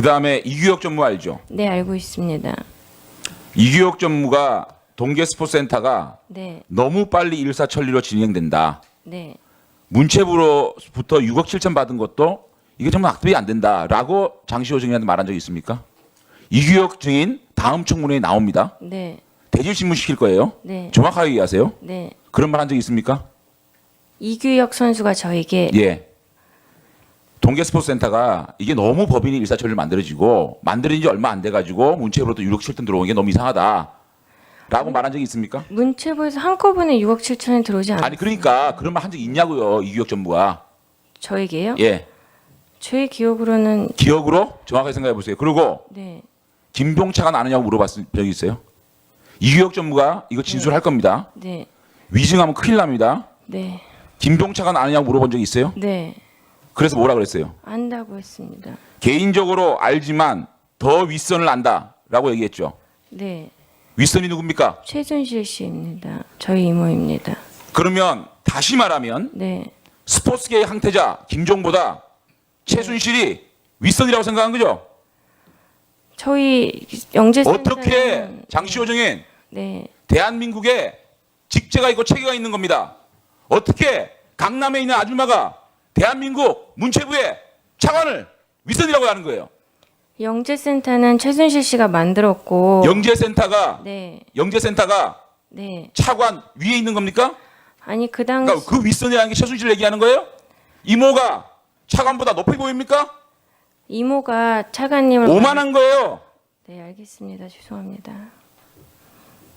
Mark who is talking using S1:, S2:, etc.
S1: 그 다음에 이규혁 전무 알죠?
S2: 네, 알고 있습니다.
S1: 이규혁 전무가 동계 스포츠센터가
S2: 네,
S1: 너무 빨리 일사천리로 진행된다.
S2: 네,
S1: 문체부로부터 6억 7천 받은 것도 이게 정말 악습이 안 된다라고 장시호 증인한테 말한 적이 있습니까? 이규혁 증인 다음 청문회에 나옵니다.
S2: 네,
S1: 대질 신문 시킬 거예요.
S2: 네,
S1: 정확하게 얘기하세요.
S2: 네.
S1: 그런 말 한 적 있습니까?
S2: 이규혁 선수가 저에게
S1: 예. 동계 스포츠 센터가 이게 너무 법인이 일사천리로 만들어지고 만들어진 지 얼마 안 돼 가지고 문체부로부터 6억 7천 들어온 게 너무 이상하다. 라고 말한 적이 있습니까?
S2: 문체부에서 한꺼번에 6억 7천에 들어오지 않았어요.
S1: 아니 그러니까 그런 말 한 적 있냐고요 이규혁 전무가.
S2: 저에게요?
S1: 예.
S2: 제 기억으로는
S1: 기억으로? 정확하게 생각해 보세요. 그리고
S2: 네,
S1: 김동차가 나느냐고 물어봤을 적이 있어요. 이규혁 전무가 이거 진술할 겁니다.
S2: 네,
S1: 위증하면 큰일 납니다.
S2: 네,
S1: 김동차가 나느냐고 물어본 적이 있어요?
S2: 네,
S1: 그래서 뭐라 그랬어요
S2: 안다고 했습니다.
S1: 개인적으로 알지만 더 윗선을 안다라고 얘기했죠
S2: 네,
S1: 윗선이 누굽니까
S2: 최순실 씨입니다. 저희 이모입니다.
S1: 그러면 다시 말하면
S2: 네,
S1: 스포츠계의 항태자 김종보다 최순실이 윗선이라고 생각한 거죠
S2: 저희 영재센터는
S1: 어떻게 장시호 증인
S2: 네,
S1: 대한민국에 직제가 있고 체계가 있는 겁니다. 어떻게 강남에 있는 아줌마가 대한민국 문체부의 차관을 윗선이라고 하는 거예요.
S2: 영재센터는 최순실 씨가 만들었고
S1: 영재센터가
S2: 네,
S1: 영재센터가
S2: 네.
S1: 차관 위에 있는 겁니까?
S2: 아니 그 당시
S1: 그러니까 그 윗선이라는 게 최순실 얘기하는 거예요? 이모가 차관보다 높이 보입니까?
S2: 이모가 차관님을
S1: 오만한 거예요.
S2: 네, 알겠습니다. 죄송합니다.